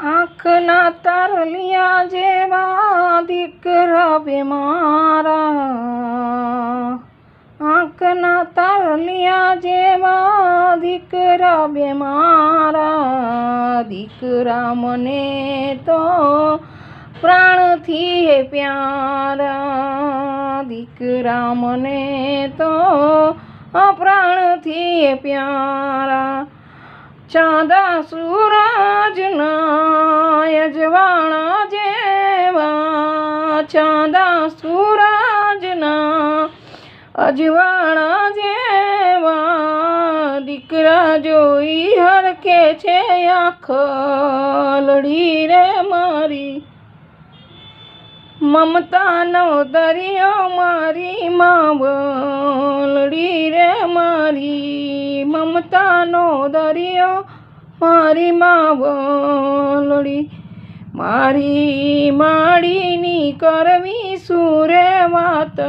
આંખના તારલિયા જેવા દીકરા બે મારા આંખના તારલિયા જેવા દીકરા બે મારા દીકરા મને તો પ્રાણથી હે પ્યારા. દીકરા મને તો પ્રાણથી પ્યારા. ચાંદા સૂરજના યજવાણા જેવા, ચાંદા સુરાજના અજવાણા જેવા, દીકરા જોઈ હરકે છે આંખ લડી રે મારી. મમતાનો દરિયો મારી માં રે મારી. મમતાનો દરિયો મારી માં બોલડી મારી માડીની કરવી સુરે વાતલડી.